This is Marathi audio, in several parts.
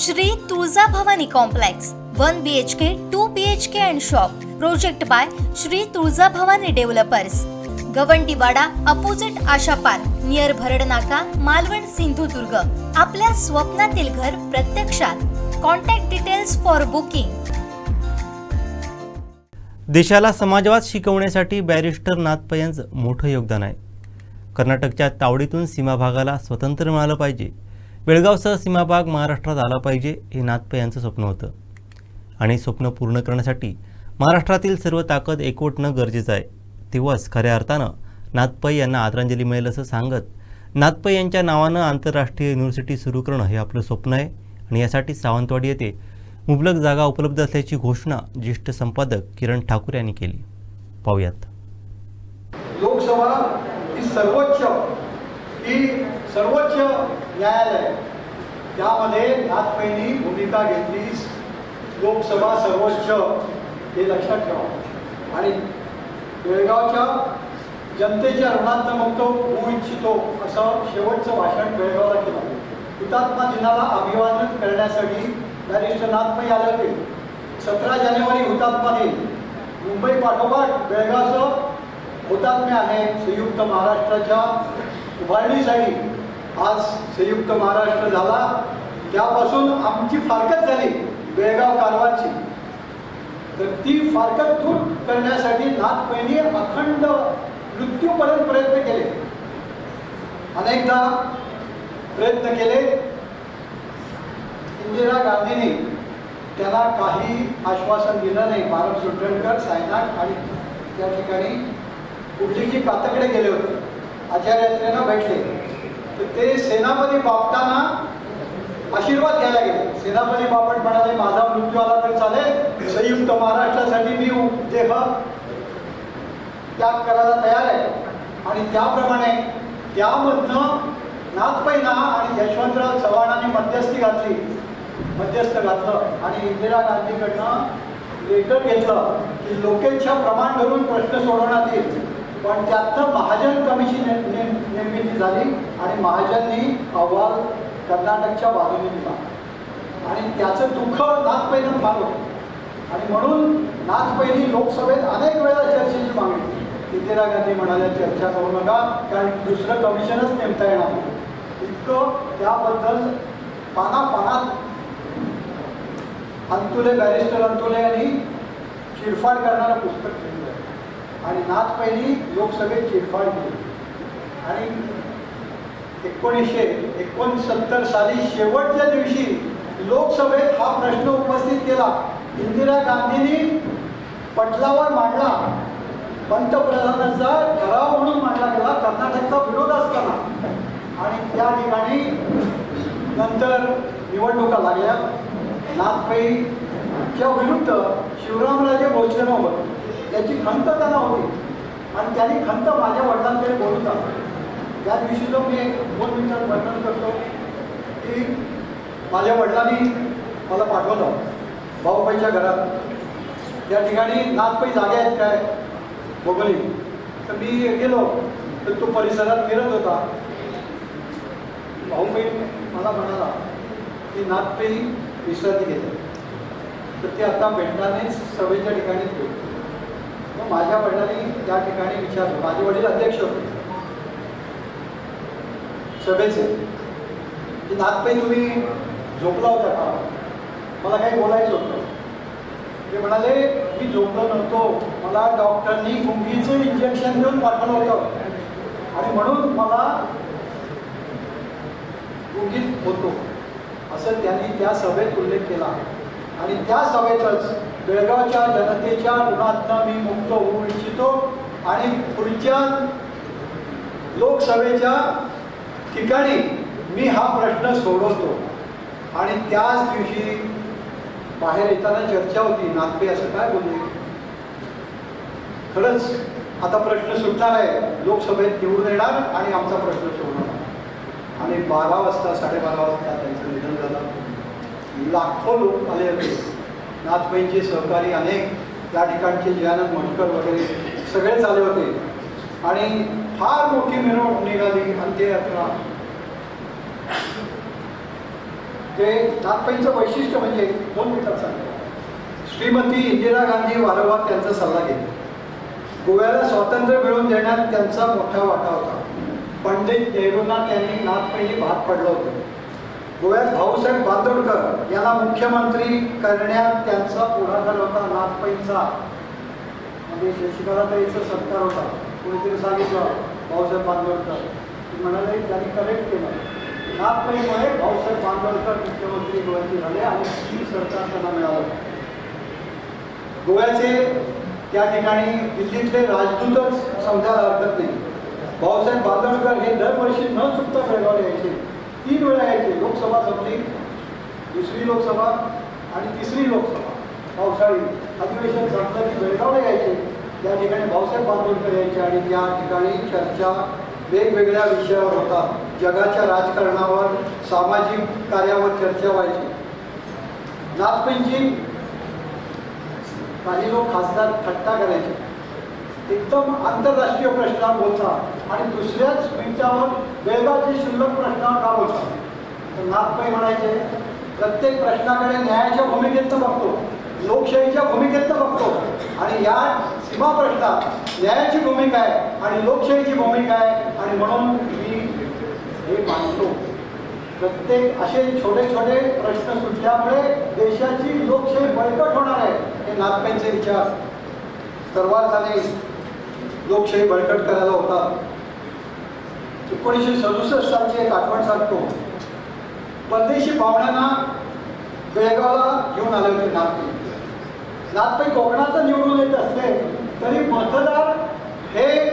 Shri Tulja Bhavani complex one B H K two B H K and shop project by Shri Tulja Bhavani developers Gawandiwada opposite Asha park near Bharad Naka Malvan Sindhudurg. आपल्या स्वप्नातील घर प्रत्यक्षात. कॉन्टॅक्ट डिटेल्स फॉर बुकिंग देशाला समाजवाद शिकवण्यासाठी बॅरिस्टर नाथ मोठं योगदान आहे. कर्नाटकच्या तावडीतून सीमाभागाला स्वतंत्र मिळालं पाहिजे. बेळगावसह सीमाभाग महाराष्ट्रात आला पाहिजे हे नाथपे यांचं स्वप्न होतं. आणि स्वप्न पूर्ण करण्यासाठी महाराष्ट्रातील सर्व ताकद एकवटणं गरजेचं आहे. तेव्हाच खऱ्या अर्थानं नाथपै यांना आदरांजली मिळेल असं सांगत नाथपै यांच्या नावानं आंतरराष्ट्रीय युनिव्हर्सिटी सुरू करणं हे आपलं स्वप्न आहे. आणि यासाठी सावंतवाडी येथे मुबलक जागा उपलब्ध असल्याची घोषणा ज्येष्ठ संपादक किरण ठाकूर यांनी केली. पाहूयात. लोकसभा ही सर्वोच्च की सर्वोच्च न्यायालय. त्यामध्ये नाथपैनी भूमिका घेतली लोकसभा सर्वोच्च हे लक्षात ठेवा. आणि बेळगावच्या जनतेच्या ऋणात म्हणतो होऊ इच्छितो असं शेवटचं भाषण बेळगावला केलं. हुतात्मा दिनाला अभिवादन करण्यासाठी बॅरिस्टर नाथपै आले होते सतरा जानेवारी हुतात्मा दिन. मुंबई पाठोपाठ बेळगावचं हुतात्मे आहे संयुक्त महाराष्ट्राच्या उभारणीसाठी आज संयुक्त महाराष्ट्र झाला त्यापासून आमची फारकत झाली बेळगाव कारवाची तर ती फारकत दूर करण्यासाठी नाथपैनी अखंड मृत्यूपर्यंत प्रयत्न केले. अनेकदा प्रयत्न केले. इंदिरा गांधींनी त्याला काही आश्वासन दिलं नाही. भारत सुटणकर सायनाट आणि त्या ठिकाणी कुठलीची कातकडे गेले होते. आचार्यात्रेनं भेटले तर ते सेनापती बापटांना आशीर्वाद घ्यायला गेले. सेनापती बापट म्हणाले माझा मृत्यू आला तर चालेल. संयुक्त महाराष्ट्रासाठी मी देह त्याग करायला तयार आहे. आणि त्याप्रमाणे त्यामधनं नाथपैना आणि यशवंतराव चव्हाणांनी मध्यस्थी घातली. मध्यस्थ घातलं आणि इंदिरा गांधीकडनं लेटर घेतलं की लोकेच्या प्रमाण धरून प्रश्न सोडवण्यात येईल. पण त्यातनं महाजन कमिशन ने- निर्मिती झाली आणि महाजननी अहवाल कर्नाटकच्या बाजूने दिला आणि त्याचं दुःख नाथपैनं फार होतं आणि म्हणून नाथपैनी लोकसभेत अनेक वेळा चर्चेची मागणी केली. इंदिरा गांधी म्हणाल्या चर्चा करू नका कारण दुसरं कमिशनच नेमता येणार नाही. इतकं त्याबद्दल पानापानात अंतुले बॅरिस्टर अंतुले यांनी चिरफाड करणारं पुस्तक लिहिलं आहे आणि नाथपैनी लोकसभेत चिरफाड केली. आणि एकोणीसशे एकोणसत्तर साली शेवटच्या दिवशी लोकसभेत हा प्रश्न उपस्थित केला. इंदिरा गांधींनी पटलावर मांडला. पंतप्रधानांचा ठराव म्हणून मांडला गेला. कर्नाटकचा विरोध असताना. आणि त्या ठिकाणी नंतर निवडणुका लागल्या. नाथपैच्या विरुद्ध शिवरामराजे भोसले होते. त्याची खंत त्यांना होती आणि त्यांनी खंत माझ्या वडिलांकडे बोलून टाकली त्या दिवशी जो मी एक दोन मिनिटात वर्णन करतो की माझ्या वडिलांनी मला पाठवलं भाऊबाईच्या घरात. त्या ठिकाणी नाथपै जागे आहेत काय? बघली तर मी गेलो तर तो परिसरात फिरत होता. भाऊबाई मला म्हणाला की नाथपै विश्रांती घेते. तर ते आता भेटण्यानेच सभेच्या ठिकाणीच भेटतो माझ्या वडिलांनी त्या ठिकाणी विचारलं माझे वडील अध्यक्ष होते. सभेचे. की नागपे तुम्ही झोपला होता का? मला काही बोलायचं होतं. ते म्हणाले मी झोपलो नव्हतो. मला डॉक्टरनी गुंगीचं इंजेक्शन देऊन पाठवलं होतं. आणि म्हणून मला गुंगीत होतो. असं त्यांनी त्या सभेत उल्लेख केला. आणि त्या सभेतच बेळगावच्या जनतेच्या ऋणातनं मी मुक्त होऊ इच्छितो आणि पुढच्या लोकसभेच्या ठिकाणी मी हा प्रश्न सोडवतो. आणि त्याच दिवशी बाहेर येताना चर्चा होती. नागपे असं काय बोलले? खरंच आता प्रश्न सुटणार आहे. लोकसभेत निवडून येणार आणि आमचा प्रश्न सोडणार. आणि बारा वाजता साडेबारा वाजता त्यांचं निधन झालं. लाखो लोक आले होते. नाथबाईंचे सहकारी अनेक त्या ठिकाणचे जयानंद मटकर वगैरे सगळेच आले होते. आणि फार मोठी मिरवणूक निघाली अंत्ययात्रा. ते नाथबाईंचं वैशिष्ट्य म्हणजे दोन मिनिटात सांगतो. श्रीमती इंदिरा गांधी वारंवार त्यांचा सल्ला घेतला. गोव्याला स्वातंत्र्य मिळवून देण्यात त्यांचा मोठा वाटा होता. पंडित नेहरूंना त्यांनी नाथपैकी भाग पडलं होतं. गोव्यात भाऊसाहेब बांदोडकर यांना मुख्यमंत्री करण्यात त्यांचा पुढाकार होता नाथपैंचा म्हणजे शशिकलाताईचा सत्कार होता. कोणीतरी सांगितलं भाऊसाहेब बांदोडकर. ते म्हणाले त्यांनी करेक्ट केलं. नागपैमुळे भाऊसाहेब बांदोडकर मुख्यमंत्री गोव्याचे झाले आणि ती सरकार त्यांना मिळालं. गोव्याचे त्या ठिकाणी दिल्लीतले राजदूतच समजायला हरकत नाही. भाऊसाहेब बांदोडकर हे दरवर्षी न चुकता बेळगावला यायचे तीन वेळा यायचे लोकसभा संपली दुसरी लोकसभा आणि तिसरी लोकसभा. पावसाळी अधिवेशन संपलं की बेळगावला यायचे. त्या ठिकाणी भाऊसाहेब बांदोडकर यायचे आणि त्या ठिकाणी चर्चा वेगवेगळ्या विषयावर होतात जगाच्या राजकारणावर सामाजिक कार्यावर चर्चा व्हायची. नाथपंची काही लोक खासदार थट्टा करायचे. एकदम आंतरराष्ट्रीय प्रश्नावर बोलतात. आणि दुसऱ्याच मिनिटावर बेळगावचे शिल्लक प्रश्नावर का बोलतात? तर म्हणायचे प्रत्येक प्रश्नाकडे न्यायाच्या भूमिकेतनं बघतो लोकशाहीच्या भूमिकेतनं बघतो आणि या सीमा प्रश्नात न्यायाची भूमिका आहे आणि लोकशाहीची भूमिका आहे आणि म्हणून मी हे मानतो. प्रत्येक असे छोटे छोटे प्रश्न सुटल्यामुळे देशाची लोकशाही बळकट होणार आहे हे नागपेंचे विचार. सर्वात झाले लोकशाही बळकट करायला होता. एकोणीसशे सदुसष्ट सालची एक आठवण सांगतो. परदेशी पाहुण्यांना बेळगावला घेऊन आले होते नागपूर नागपे कोकणाचं निवडून येत असले तरी मतदार हे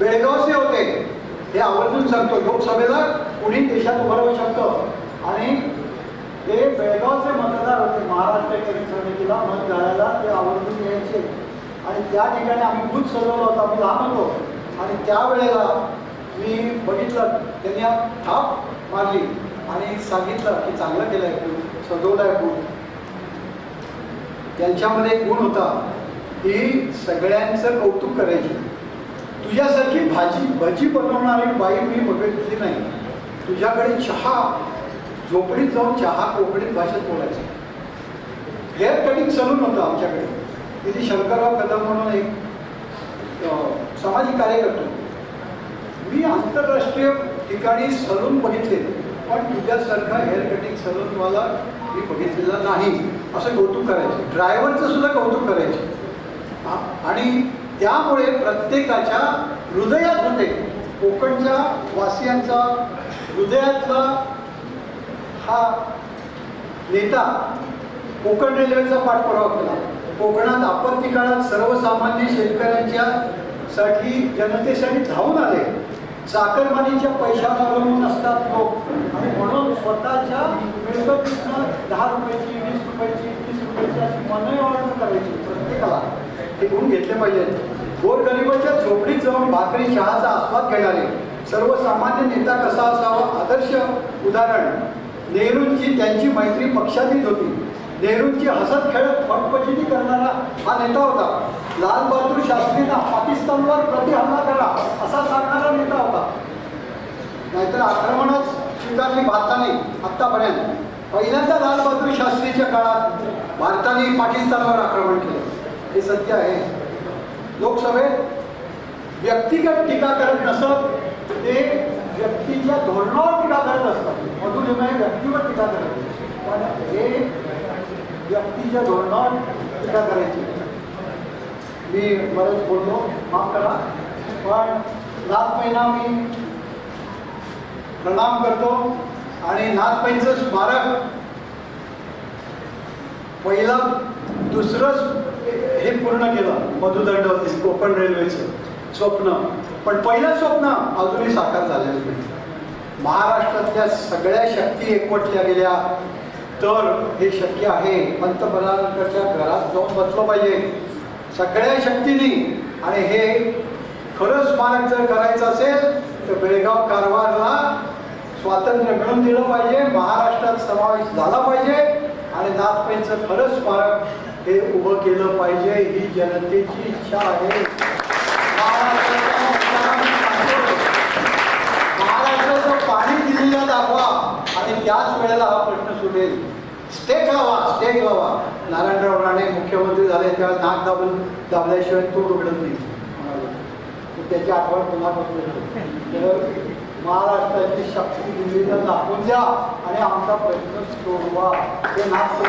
बेळगावचे होते. हे आवर्जून सांगतो. लोकसभेला कुणी देशात उभं राहू शकतं? आणि ते बेळगावचे मतदार होते. महाराष्ट्र एकेरी समितीला मत घालायला ते आवर्जून यायचे. आणि त्या ठिकाणी आम्ही बूथ सजवला होता. आम्ही लहान होतो. आणि त्यावेळेला मी बघितलं त्यांनी थाप मारली आणि सांगितलं की चांगलं केलं आहे बूथ सजवलं आहे बूथ त्यांच्यामध्ये एक गुण होता की सगळ्यांचं कौतुक करायची. तुझ्यासारखी भाजी भजी बनवणारी बाई मी बघितली नाही. तुझ्याकडे चहा झोपडीत जाऊन चहा कोकणीत भाषेत बोलायचं. हेअर कटिंग सलून होतं आमच्याकडे. तिथे शंकरराव कदम म्हणून एक सामाजिक कार्यकर्ते मी आंतरराष्ट्रीय ठिकाणी सलून बघितले पण तुझ्यासारखा हेअर कटिंग सलूनवाला मी बघितलेला नाही. असं कौतुक करायचे. ड्रायव्हरचं सुद्धा कौतुक करायचे. आणि त्यामुळे प्रत्येकाच्या हृदयात होते. कोकणच्या वासियांचा हृदयातला हा नेता कोकण रेल्वेचा पाठपुरावा केला. कोकणात आपत्ती काळात सर्वसामान्य शेतकऱ्यांच्या साठी जनतेसाठी धावून आले. चाकरमानीच्या पैशावर अवलंबून असतात लोक. आणि म्हणून स्वतःच्या मिळकतीनं दहा रुपयाची वीस रुपयाची तीस रुपयाची अशी मनई ऑर्डर करायची प्रत्येकाला. हे गुण घेतले पाहिजेत. गोरगरिबाच्या झोपडीत जाऊन भाकरी चहाचा आस्वाद घेणारे सर्वसामान्य नेता कसा असावा? आदर्श उदाहरण. नेहरूंची त्यांची मैत्री पक्षातीत होती. नेहरूंची हसत खेळत फटपटीने हा नेता होता. लाल बहादूर शास्त्रींना पाकिस्तानवर प्रतिहल्ला करा असा सांगणारा नेता होता. नाहीतर आक्रमणच स्वीकारली भारताने आत्तापर्यंत. पहिल्यांदा लाल बहादूर शास्त्रीच्या काळात भारताने पाकिस्तानवर आक्रमण केलं. हे सत्य आहे. लोकसभेत व्यक्तिगत टीका करत नसत ते व्यक्तीच्या धोरणावर टीका करत असतात. मधून व्यक्तीवर टीका करत पण हे व्यक्तीच्या धोरणावर टीका करायची. मी बरंच बोललो माफ करा पण नाथ महिना मी प्रणाम करतो आणि नाथपैंचं स्मारक पहिलं दुसरंच हे पूर्ण केलं मधुदंड होते कोकण रेल्वेचं स्वप्न. पण पहिलं स्वप्न अजूनही साकार झालेलं नाही. महाराष्ट्रातल्या सगळ्या शक्ती एकवटल्या गेल्या. तर हे शक्य आहे. पंतप्रधानांच्या घरात जाऊन बसलं पाहिजे. सगळ्या शक्तीने. आणि हे खरं स्मारक जर करायचं असेल तर बेळगाव कारवारला स्वातंत्र्य मिळून दिलं पाहिजे. महाराष्ट्रात समावेश झाला पाहिजे. आणि नाथपेंचं खरं स्मारक हे उभं केलं पाहिजे. ही जनतेची इच्छा आहे महाराष्ट्राचा मुद्दा मी सांगतो. महाराष्ट्राचं पाणी दिल्लीला दाखवा आणि त्याच वेळेला हा प्रश्न सुटेल स्टेट व्हावा स्टेट व्हावा नारायणराव राणे मुख्यमंत्री झाले तेव्हा नाक दाबून दाबल्याशिवाय तो उघडत नाही म्हणाले. त्याची आठवण पुन्हा तर महाराष्ट्राची शक्ती दिल्लीला दाखवून द्या आणि आमचा प्रश्न सोडवा. हे नाक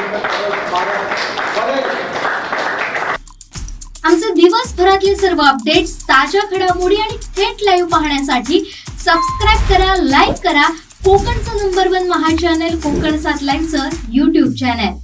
आमचे दिवसभरातले सर्व अपडेट्स ताज्या घडामोडी आणि थेट लाईव्ह पाहण्यासाठी सबस्क्राईब करा लाईक करा. कोकणचं नंबर वन महा चॅनल कोकण सात लाईव्हचं युट्यूब चॅनल